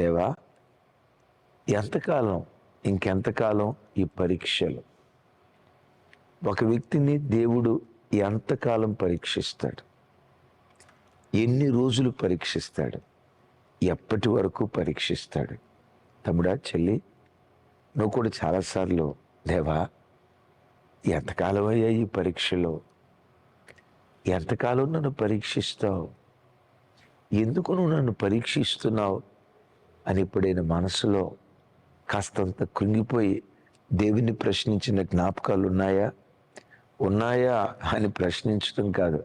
దేవా ఎంతకాలం ఇంకెంతకాలం ఈ పరీక్షలు? ఒక వ్యక్తిని దేవుడు ఎంతకాలం పరీక్షిస్తాడు? ఎన్ని రోజులు పరీక్షిస్తాడు? ఎప్పటి వరకు పరీక్షిస్తాడు? తమ్ముడా చెల్లి నువ్వు కూడా చాలాసార్లు దేవా ఎంతకాలం అయ్యా ఈ పరీక్షలో? ఎంతకాలం నన్ను పరీక్షిస్తావు? ఎందుకు నువ్వు నన్ను పరీక్షిస్తున్నావు? అని ఎప్పుడైనా మనసులో కాస్తంత కృంగిపోయి దేవుని ప్రశ్నించిన జ్ఞాపకాలు ఉన్నాయా? ఉన్నాయా అని ప్రశ్నించడం కాదు.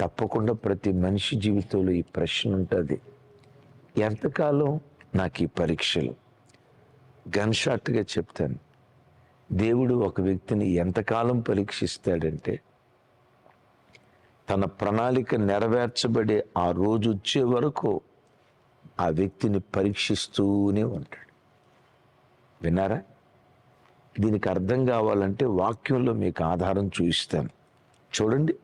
తప్పకుండా ప్రతి మనిషి జీవితంలో ఈ ప్రశ్న ఉంటుంది. ఎంతకాలం నాకు ఈ పరీక్షలు? గన్ షాట్గా చెప్తాను. దేవుడు ఒక వ్యక్తిని ఎంతకాలం పరీక్షిస్తాడంటే తన ప్రణాళిక నెరవేర్చబడే ఆ రోజు వచ్చే వరకు ఆ వ్యక్తిని పరీక్షిస్తూనే ఉంటాడు. విన్నారా? దీనికి అర్థం కావాలంటే వాక్యంలో మీకు ఆధారం చూపిస్తాను. చూడండి.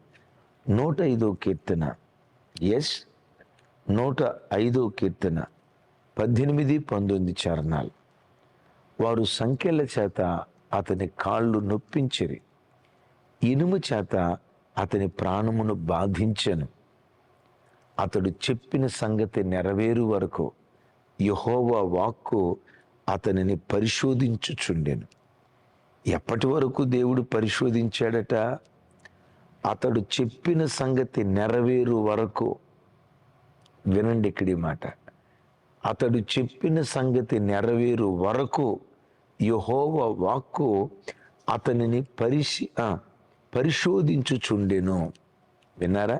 నూట ఐదో కీర్తన. ఎస్ నూట ఐదో కీర్తన. పద్దెనిమిది పంతొమ్మిది చరణాలు. వారు సంఖ్యల చేత అతని కాళ్ళు నొప్పించిరి. ఇనుము చేత అతని ప్రాణమును బాధించను. అతడు చెప్పిన సంగతి నెరవేరు వరకు యహోవా వాక్కు అతనిని పరిశోధించుచుండెను. ఎప్పటి వరకు దేవుడు పరిశోధించాడట? అతడు చెప్పిన సంగతి నెరవేరు వరకు. వినండి ఇక్కడి మాట. అతడు చెప్పిన సంగతి నెరవేరు వరకు యహోవ వాక్కు అతనిని పరిశీ పరిశోధించుచుండెను. విన్నారా?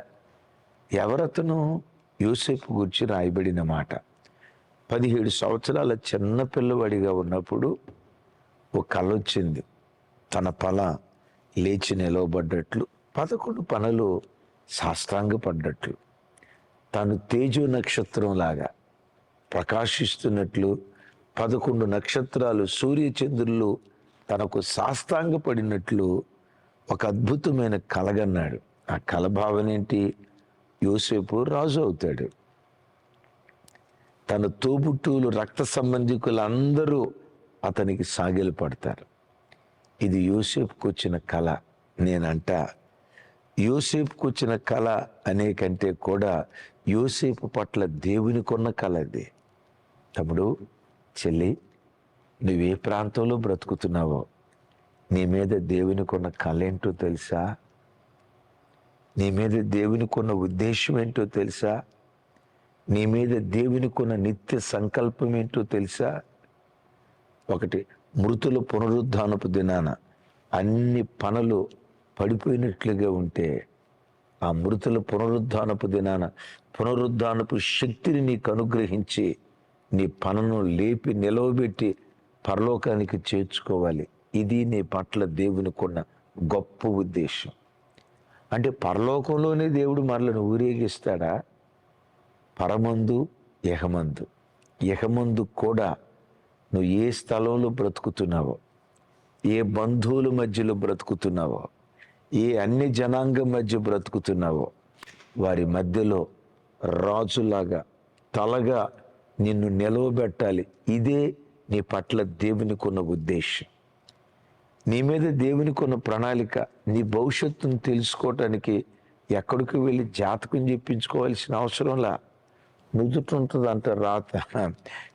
ఎవరతను యూసేఫ్ గురించి రాయబడిన మాట. పదిహేడు సంవత్సరాల చిన్న పిల్లవాడిగా ఉన్నప్పుడు ఒక కళ వచ్చింది. తన పల లేచి నిలవబడ్డట్లు పదకొండు పనులు సాష్టాంగపడ్డట్లు. తాను తేజో నక్షత్రం లాగా ప్రకాశిస్తున్నట్లు పదకొండు నక్షత్రాలు సూర్యచంద్రులు తనకు సాష్టాంగపడినట్లు ఒక అద్భుతమైన కలగన్నాడు. ఆ కల భావనేంటి యోసేపు రాజు అవుతాడు. తన తోబుట్టువులు రక్త సంబంధికులందరూ అతనికి సాగిలు పడతారు. ఇది యోసేపుకు వచ్చిన కళ నేనంట. యోసేపుకు వచ్చిన కళ అనే కంటే కూడా యోసేపు పట్ల దేవునికున్న కళ అది. తమ్ముడు చెల్లి నువ్వే ప్రాంతంలో బ్రతుకుతున్నావో నీ మీద దేవునికున్న కళ ఏంటో తెలుసా? నీ మీద దేవునికున్న ఉద్దేశం ఏంటో తెలుసా? నీ మీద దేవునికున్న నిత్య సంకల్పం ఏంటో తెలుసా? ఒకటి మృతుల పునరుద్ధానపు దినాన అన్ని పనులు పడిపోయినట్లుగా ఉంటే ఆ మృతుల పునరుద్ధానపు దినాన పునరుద్ధానపు శక్తిని నీకు అనుగ్రహించి నీ పనను లేపి నిలవబెట్టి పరలోకానికి చేర్చుకోవాలి. ఇది నీ పట్ల దేవునికున్న గొప్ప ఉద్దేశం. అంటే పరలోకంలోనే దేవుడు మనలను ఊరేగిస్తాడా? పరమందు యహమందు. యహమందు కూడా నువ్వు ఏ స్థలంలో బ్రతుకుతున్నావో ఏ బంధువుల మధ్యలో బ్రతుకుతున్నావో ఏ అన్ని జనాంగం మధ్య బ్రతుకుతున్నావో వారి మధ్యలో రాజులాగా తలగా నిన్ను నిలవబెట్టాలి. ఇదే నీ పట్ల దేవునికి ఉన్న ఉద్దేశం. నీ మీద దేవునికి ఉన్న ప్రణాళిక నీ భవిష్యత్తును తెలుసుకోవటానికి ఎక్కడికి వెళ్ళి జాతకం చెప్పించుకోవాల్సిన అవసరంలా నుదుట ఉంటుంది అంట రాత.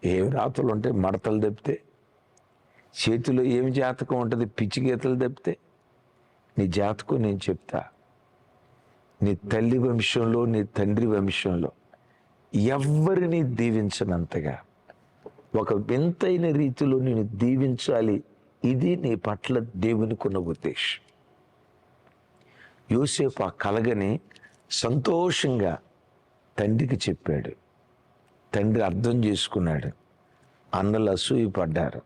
ఏమి రాతలు ఉంటాయి మడతలు తప్పితే చేతిలో ఏమి జాతకం ఉంటుంది? పిచ్చి గీతలు తప్పితే నీ జాతకం నేను చెప్తా. నీ తల్లి వంశంలో నీ తండ్రి వంశంలో ఎవ్వరిని దీవించనంతగా. ఒక వింతైన రీతిలో నేను దీవించాలి. ఇది నీ పట్ల దేవునికున్న ఉద్దేశం. యోసేపు ఆ కలగని సంతోషంగా తండ్రికి చెప్పాడు. తండ్రి అర్థం చేసుకున్నాడు. అన్నలు అసూయపడ్డారు.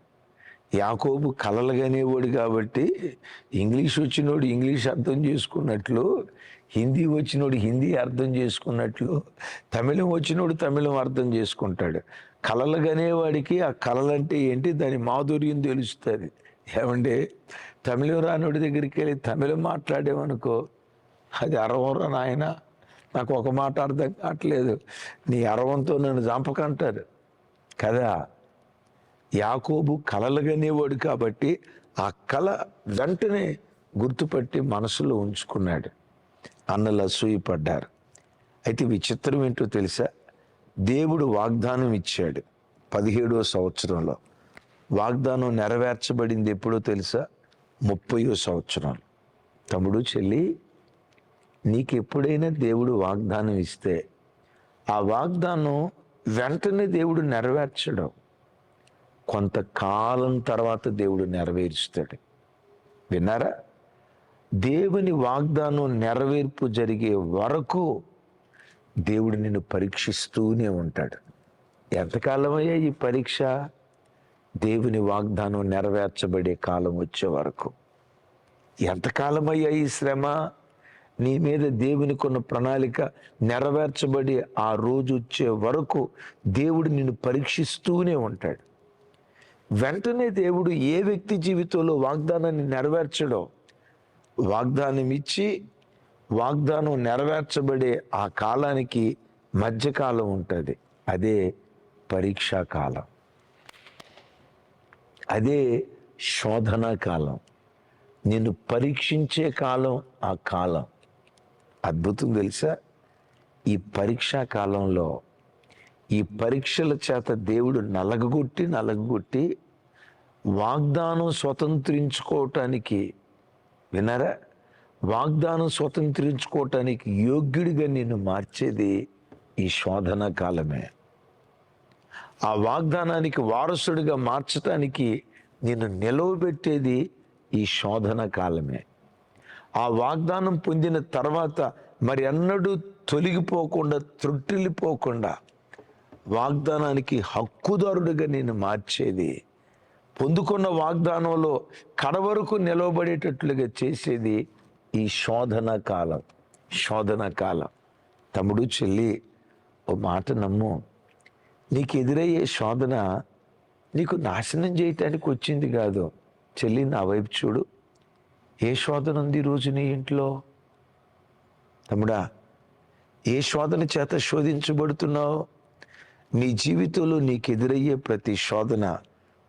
యాకోబు కలలుగానేవాడు కాబట్టి ఇంగ్లీష్ వచ్చినోడు ఇంగ్లీష్ అర్థం చేసుకున్నట్లు హిందీ వచ్చినోడు హిందీ అర్థం చేసుకున్నట్లు తమిళం వచ్చినోడు తమిళం అర్థం చేసుకుంటాడు. కలలుగానేవాడికి ఆ కళలంటే ఏంటి? దాని మాధుర్యం తెలుస్తుంది. ఏమంటే తమిళం రానుడి దగ్గరికి వెళ్ళి తమిళం మాట్లాడేవనుకో అది అరవరా నాయన? నాకు ఒక మాట అర్థం కావట్లేదు. నీ అరవంతో నన్ను చంపకంటారు. కదా? యాకోబు కలలుగనేవాడు కాబట్టి ఆ కళ వెంటనే గుర్తుపట్టి మనసులో ఉంచుకున్నాడు. అన్నలు అసూయపడ్డారు అయితే విచిత్రం ఏంటో తెలుసా? దేవుడు వాగ్దానం ఇచ్చాడు పదిహేడవ సంవత్సరంలో. వాగ్దానం నెరవేర్చబడింది ఎప్పుడో తెలుసా? ముప్పయో సంవత్సరాలు తమ్ముడు చెల్లి నీకు ఎప్పుడైనా దేవుడు వాగ్దానం ఇస్తే ఆ వాగ్దానం వెంటనే దేవుడు నెరవేర్చడం. కొంతకాలం తర్వాత దేవుడు నెరవేరుస్తాడు. విన్నారా? దేవుని వాగ్దానం నెరవేర్పు జరిగే వరకు దేవుడు నిన్ను పరీక్షిస్తూనే ఉంటాడు. ఎంతకాలమయ్యా ఈ పరీక్ష? దేవుని వాగ్దానం నెరవేర్చబడే కాలం వచ్చే వరకు. ఎంతకాలమయ్యా ఈ శ్రమ? నీ మీద దేవుని కొన్న ప్రణాళిక నెరవేర్చబడి ఆ రోజు వచ్చే వరకు దేవుడు నిన్ను పరీక్షిస్తూనే ఉంటాడు. వెంటనే దేవుడు ఏ వ్యక్తి జీవితంలో వాగ్దానాన్ని నెరవేర్చడో వాగ్దానం ఇచ్చి వాగ్దానం నెరవేర్చబడే ఆ కాలానికి మధ్యకాలం ఉంటుంది. అదే పరీక్షా కాలం. అదే శోధన కాలం. నిన్ను పరీక్షించే కాలం ఆ కాలం. అద్భుతం తెలుసా? ఈ పరీక్షా కాలంలో ఈ పరీక్షల చేత దేవుడు నలగగొట్టి నలగగొట్టి వాగ్దానం స్వతంత్రించుకోవటానికి వినరా వాగ్దానం స్వతంత్రించుకోవటానికి యోగ్యుడిగా నిన్ను మార్చేది ఈ శోధన కాలమే. ఆ వాగ్దానానికి వారసుడిగా మార్చటానికి నిన్ను నిలవబెట్టేది ఈ శోధన కాలమే. ఆ వాగ్దానం పొందిన తర్వాత మరి అన్నడూ తొలగిపోకుండా త్రుట్టిల్లిపోకుండా వాగ్దానానికి హక్కుదారుడిగా నేను మార్చేది పొందుకున్న వాగ్దానంలో కడవరకు నిలవబడేటట్లుగా చేసేది ఈ శోధన కాలం శోధన కాలం. తమ్ముడు చెల్లి ఓ మాట నమ్ము. నీకు ఎదురయ్యే శోధన నీకు నాశనం చేయటానికి వచ్చింది కాదు. చెల్లి నా వైపు చూడు. ఏ శోధన ఉంది రోజు నీ ఇంట్లో? తమ్ముడా ఏ శోధన చేత శోధించబడుతున్నావు? నీ జీవితంలో నీకు ఎదురయ్యే ప్రతి శోధన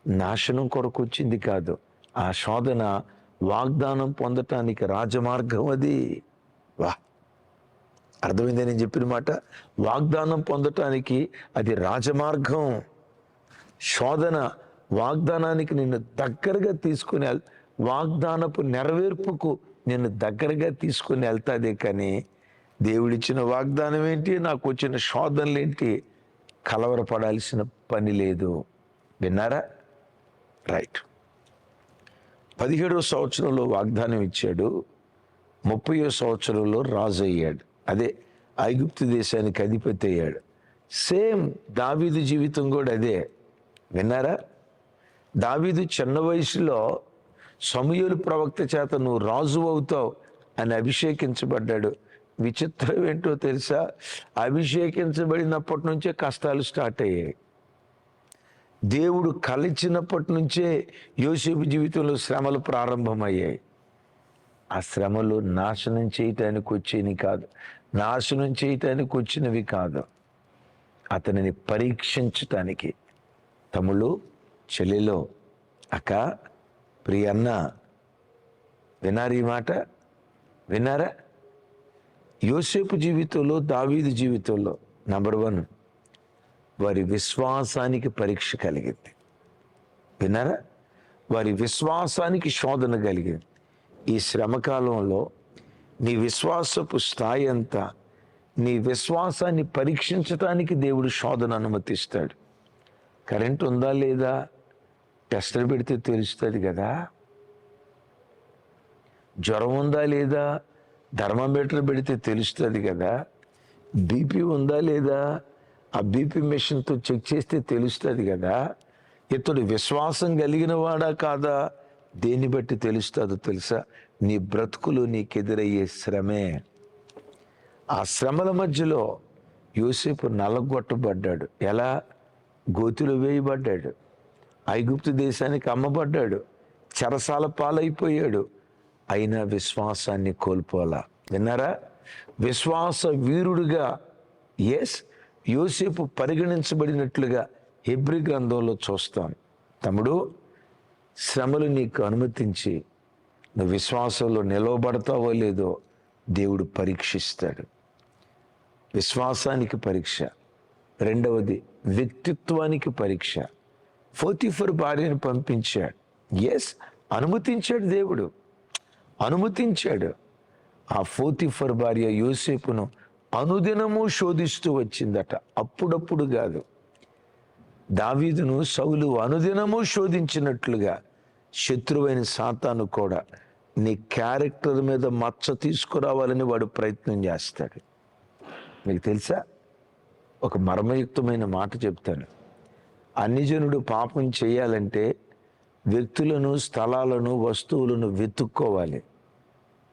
నాశనం కొరకు వచ్చింది కాదు. ఆ శోధన వాగ్దానం పొందటానికి రాజమార్గం అది. వా అర్థమైందే నేను చెప్పిన మాట? వాగ్దానం పొందటానికి అది రాజమార్గం. శోధన వాగ్దానానికి నిన్ను దగ్గరగా తీసుకుని వెళ్ వాగ్దానపు నెరవేర్పుకు నిన్ను దగ్గరగా తీసుకుని వెళ్తాదే కానీ దేవుడిచ్చిన వాగ్దానం ఏంటి? నాకు వచ్చిన శోధనలు ఏంటి? కలవరపడాల్సిన పని లేదు. విన్నారా? రైట్. పదిహేడవ సంవత్సరంలో వాగ్దానం ఇచ్చాడు. ముప్పయో సంవత్సరంలో రాజు అయ్యాడు. అదే ఐగుప్తు దేశానికి అధిపతి అయ్యాడు. సేమ్ దావీదు జీవితం కూడా అదే. విన్నారా? దావీదు చిన్న వయసులో సమూయేలు ప్రవక్త చేత నువ్వు రాజు అవుతావు అని అభిషేకించబడ్డాడు. విచిత్రం ఏంటో తెలుసా? అభిషేకించబడినప్పటి నుంచే కష్టాలు స్టార్ట్ అయ్యాయి. దేవుడు కలిచినప్పటి నుంచే యోసేపు జీవితంలో శ్రమలు ప్రారంభమయ్యాయి. ఆ శ్రమలు నాశనం చేయటానికి వచ్చేవి కాదు. నాశనం చేయటానికి వచ్చినవి కాదు. అతనిని పరీక్షించటానికి. తమ్ముళ్ళు చెల్లెలో అక్క ప్రియన్న వినారు ఈ మాట? విన్నారా? యోసేపు జీవితంలో దావీదు జీవితంలో నంబర్ వన్ వారి విశ్వాసానికి పరీక్ష కలిగింది. విన్నారా? వారి విశ్వాసానికి శోధన కలిగింది. ఈ శ్రమకాలంలో నీ విశ్వాసపు స్థాయి అంతా నీ విశ్వాసాన్ని పరీక్షించటానికి దేవుడు శోధన అనుమతిస్తాడు. కరెంట్ ఉందా లేదా? టెస్టర్ పెడితే తెలుస్తుంది కదా. జ్వరం ఉందా లేదా? థర్మామీటర్ పెడితే తెలుస్తుంది కదా. బీపీ ఉందా లేదా? ఆ బీపీ మెషిన్తో చెక్ చేస్తే తెలుస్తుంది కదా. ఇతడు విశ్వాసం కలిగిన వాడా కాదా? దేన్ని బట్టి తెలుస్తుందో తెలుసా? నీ బ్రతుకులు నీకెదురయ్యే శ్రమే. ఆ శ్రమల మధ్యలో యోసేపు నలగొట్టబడ్డాడు. ఎలా? గోతులు వేయబడ్డాడు. ఐగుప్తు దేశానికి అమ్మబడ్డాడు. చెరసాల పాలైపోయాడు. అయినా విశ్వాసాన్ని కోల్పోలా విన్నారా? విశ్వాస వీరుడుగా ఎస్ యోసేపు పరిగణించబడినట్లుగా హెబ్రి గ్రంథంలో చూస్తాం. తమ్ముడు శ్రమలు నీకు అనుమతించి నువ్వు విశ్వాసంలో నిలవబడతావో లేదో దేవుడు పరీక్షిస్తాడు. విశ్వాసానికి పరీక్ష. రెండవది వ్యక్తిత్వానికి పరీక్ష. ఫోతిఫర్ భార్యను పంపించాడు. ఎస్ అనుమతించాడు దేవుడు. అనుమతించాడు. ఆ ఫోతిఫర్ భార్య యోసేపును అనుదినము శోధిస్తూ వచ్చిందట. అప్పుడప్పుడు కాదు. దావీదును సౌలు అనుదినము శోధించినట్లుగా శత్రువైన సాతాను కూడా నీ క్యారెక్టర్ మీద మచ్చ తీసుకురావాలని వాడు ప్రయత్నం చేస్తాడు. మీకు తెలుసా? ఒక మర్మయుక్తమైన మాట చెప్తాను. అన్యజనుడు పాపం చేయాలంటే వ్యక్తులను స్థలాలను వస్తువులను వెతుక్కోవాలి.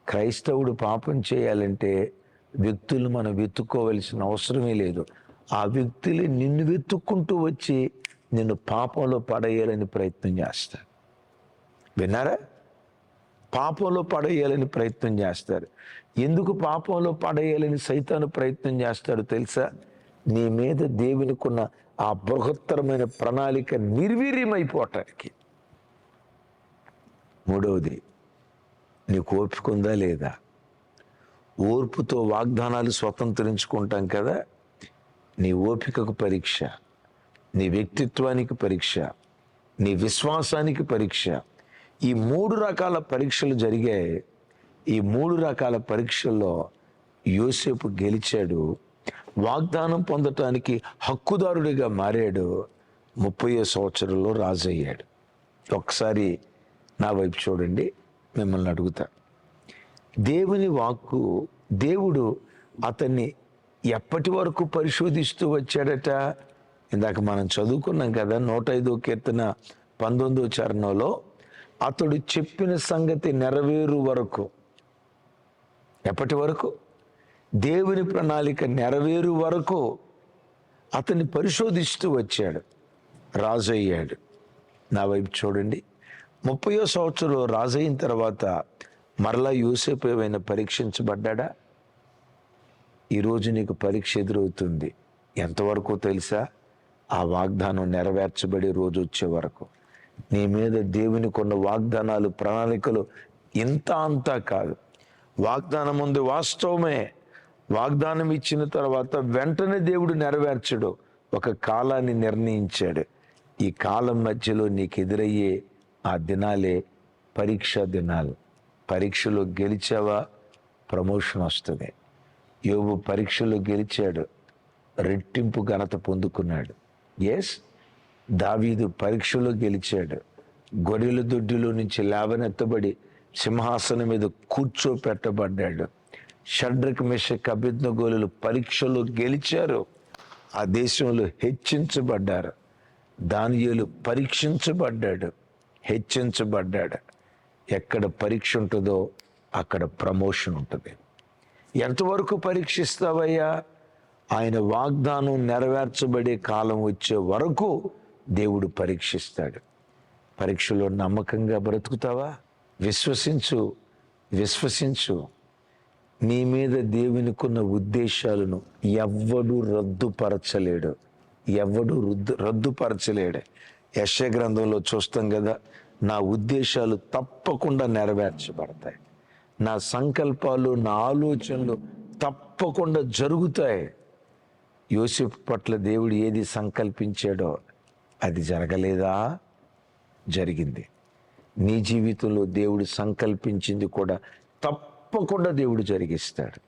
క్రైస్తవుడు పాపం చేయాలంటే వ్యక్తులు మనం వెతుక్కోవలసిన అవసరమే లేదు. ఆ వ్యక్తులు నిన్ను వెతుక్కుంటూ వచ్చి నిన్ను పాపంలో పడేయాలని ప్రయత్నం చేస్తాడు విన్నారా? పాపంలో పడేయాలని ప్రయత్నం చేస్తారు. ఎందుకు పాపంలో పడేయాలని సైతాను ప్రయత్నం చేస్తాడు తెలుసా? నీ మీద దేవునికున్న ఆ బృహత్తరమైన ప్రణాళిక నిర్వీర్యమైపోవటానికి. మూడవది నీకు ఓపిక లేదా? ఓర్పుతో వాగ్దానాలు స్వతంత్రించుకుంటాం కదా? నీ ఓపికకు పరీక్ష నీ వ్యక్తిత్వానికి పరీక్ష నీ విశ్వాసానికి పరీక్ష ఈ మూడు రకాల పరీక్షలు జరిగాయి ఈ మూడు రకాల పరీక్షల్లో యోసేపు గెలిచాడు వాగ్దానం పొందటానికి హక్కుదారుడిగా మారాడు ముప్పయో సంవత్సరంలో రాజయ్యాడు. ఒకసారి నా వైపు చూడండి మిమ్మల్ని అడుగుతా. దేవుని వాక్కు దేవుడు అతన్ని ఎప్పటి వరకు పరిశోధిస్తూ వచ్చాడట? ఇందాక మనం చదువుకున్నాం కదా నూట ఐదో కీర్తన పంతొమ్మిదో చరణంలో అతడు చెప్పిన సంగతి నెరవేరు వరకు. ఎప్పటి వరకు? దేవుని ప్రణాళిక నెరవేరు వరకు అతన్ని పరిశోధిస్తూ వచ్చాడు. రాజు అయ్యాడు నా వైపు చూడండి. ముప్పయో సంవత్సరం రాజు అయిన తర్వాత మరలా యూసేపు ఏమైనా పరీక్షించబడ్డా ఈరోజు నీకు పరీక్ష ఎదురవుతుంది. ఎంతవరకు తెలుసా? ఆ వాగ్దానం నెరవేర్చబడే రోజు వచ్చే వరకు. నీ మీద దేవుని కొన్న వాగ్దానాలు ప్రణాళికలు ఇంత అంతా కాదు. వాగ్దానం ఉంది వాస్తవమే. వాగ్దానం ఇచ్చిన తర్వాత వెంటనే దేవుడు నెరవేర్చడు. ఒక కాలాన్ని నిర్ణయించాడు. ఈ కాలం మధ్యలో నీకు ఎదురయ్యే ఆ దినాలే పరీక్ష దినాలు. పరీక్షలో గెలిచావా? ప్రమోషన్ వస్తుంది. యోగు పరీక్షలో గెలిచాడు. రెట్టింపు ఘనత పొందుకున్నాడు. ఎస్ దావీదు పరీక్షలో గెలిచాడు. గొడవల దొడ్డిలో నుంచి లేవనెత్తబడి సింహాసనం మీద కూర్చోపెట్టబడ్డాడు. షడ్రక్ మిషక్ అభిజ్ఞగోలు పరీక్షలో గెలిచారు. ఆ దేశంలో హెచ్చించబడ్డారు. దానియులు పరీక్షించబడ్డాడు. హెచ్చించబడ్డాడు. ఎక్కడ పరీక్ష ఉంటుందో అక్కడ ప్రమోషన్ ఉంటుంది. ఎంతవరకు పరీక్షిస్తావయ్యా? ఆయన వాగ్దానం నెరవేర్చబడే కాలం వచ్చే వరకు దేవుడు పరీక్షిస్తాడు. పరీక్షలో నమ్మకంగా బ్రతుకుతావా? విశ్వసించు విశ్వసించు. నీ మీద దేవునికున్న ఉద్దేశాలను ఎవ్వడు రద్దుపరచలేడు. ఎవ్వడు రుద్దు రద్దుపరచలేడు. యశ గ్రంథంలో చూస్తాం కదా నా ఉద్దేశాలు తప్పకుండా నెరవేర్చబడతాయి. నా సంకల్పాలు నా ఆలోచనలు తప్పకుండా జరుగుతాయి. యోసేపు పట్ల దేవుడు ఏది సంకల్పించాడో అది జరగలేదా? జరిగింది. నీ జీవితంలో దేవుడు సంకల్పించింది కూడా తప్పకుండా దేవుడు జరిగిస్తాడు.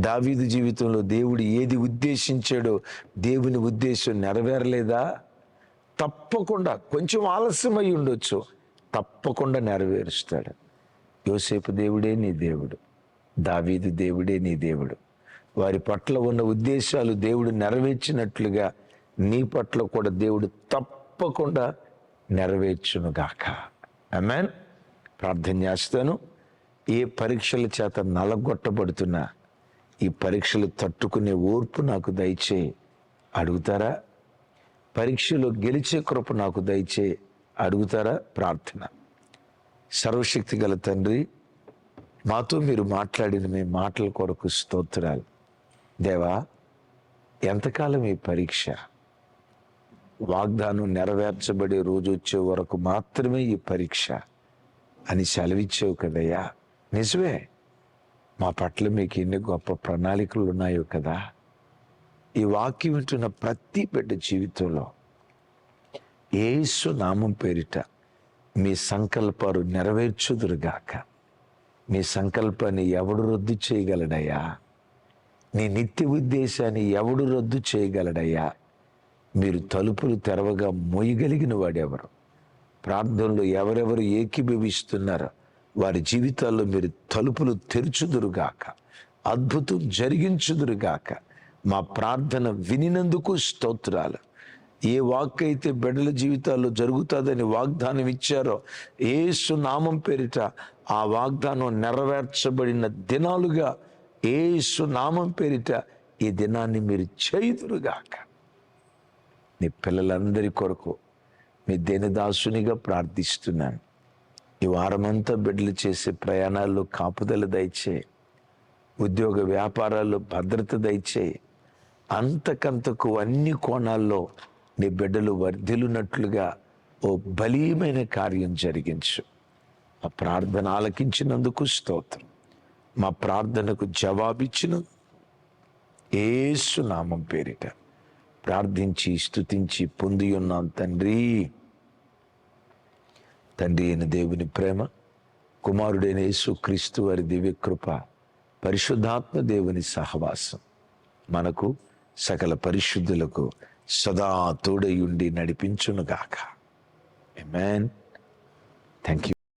దావీదు జీవితంలో దేవుడు ఏది ఉద్దేశించాడో దేవుని ఉద్దేశం నెరవేరలేదా? తప్పకుండా. కొంచెం ఆలస్యమై ఉండొచ్చు. తప్పకుండా నెరవేరుస్తాడు. యోసేపు దేవుడే నీ దేవుడు. దావీదు దేవుడే నీ దేవుడు. వారి పట్ల ఉన్న ఉద్దేశాలు దేవుడు నెరవేర్చినట్లుగా నీ పట్ల కూడా దేవుడు తప్పకుండా నెరవేర్చునుగాక. అమెన్ ప్రార్థన చేస్తాను. ఏ పరీక్షల చేత నలగొట్టబడుతున్నా ఈ పరీక్షలు తట్టుకునే ఓర్పు నాకు దయచే అడుగుతారా? పరీక్షలో గెలిచే కృప నాకు దయచే అడుగుతారా? ప్రార్థన. సర్వశక్తి గల తండ్రి మాతో మీరు మాట్లాడిన మీ మాటల కొరకు స్తోత్రాలు. దేవా ఎంతకాలం ఈ పరీక్ష? వాగ్దానం నెరవేర్చబడే రోజు వచ్చే వరకు మాత్రమే ఈ పరీక్ష అని సెలవిచ్చావు కదయ్యా. నిజమే. మా పట్ల మీకు ఎన్ని గొప్ప ప్రణాళికలు ఉన్నాయో కదా. ఈ వాక్యం వింటున్న ప్రతి బిడ్డ జీవితంలో ఏసు నామం పేరిట మీ సంకల్పాలు నెరవేర్చుదురుగాక మీ సంకల్పాన్ని ఎవడు రద్దు చేయగలడయ్యా? నీ నిత్య ఉద్దేశాన్ని ఎవడు రద్దు చేయగలడయ్యా? మీరు తలుపులు తెరవగా మొయ్యగలిగిన వాడెవరు? ప్రార్థనలో ఎవరెవరు ఏకీభవిస్తున్నారో వారి జీవితాల్లో మీరు తలుపులు తెరుచుదురుగాక. అద్భుతం జరిగించుదురుగాక. మా ప్రార్థన వినినందుకు స్తోత్రాలు. ఏ వాక్ అయితే బిడ్డల జీవితాల్లో జరుగుతుందని వాగ్దానం ఇచ్చారో ఏసు నామం పేరిట ఆ వాగ్దానం నెరవేర్చబడిన దినాలుగా ఏసు నామం పేరిట ఈ దినాన్ని మీరు చేయుదురుగాక. నీ పిల్లలందరి కొరకు మీ దేనిదాసునిగా ప్రార్థిస్తున్నాను. ఈ వారమంతా బిడ్డలు చేసే ప్రయాణాల్లో కాపుదల దయచే ఉద్యోగ వ్యాపారాల్లో భద్రత దయచేయి. అంతకంతకు అన్ని కోణాల్లో నీ బిడ్డలు వర్ధిల్లునట్లుగా ఓ బలీయమైన కార్యం జరిగించు. ఆ ప్రార్థన ఆలకించినందుకు స్తోత్రం. మా ప్రార్థనకు జవాబిచ్చిన ఏసునామం పేరిట. ప్రార్థించి స్తుతించి పొంది ఉన్నాం తండ్రి. తండ్రి అయిన దేవుని ప్రేమ కుమారుడైన యేసు క్రీస్తు వారి దివ్య కృప పరిశుద్ధాత్మ దేవుని సహవాసం మనకు సకల పరిశుద్ధులకు సదా తోడయుండి నడిపించునుగాక. Man thank you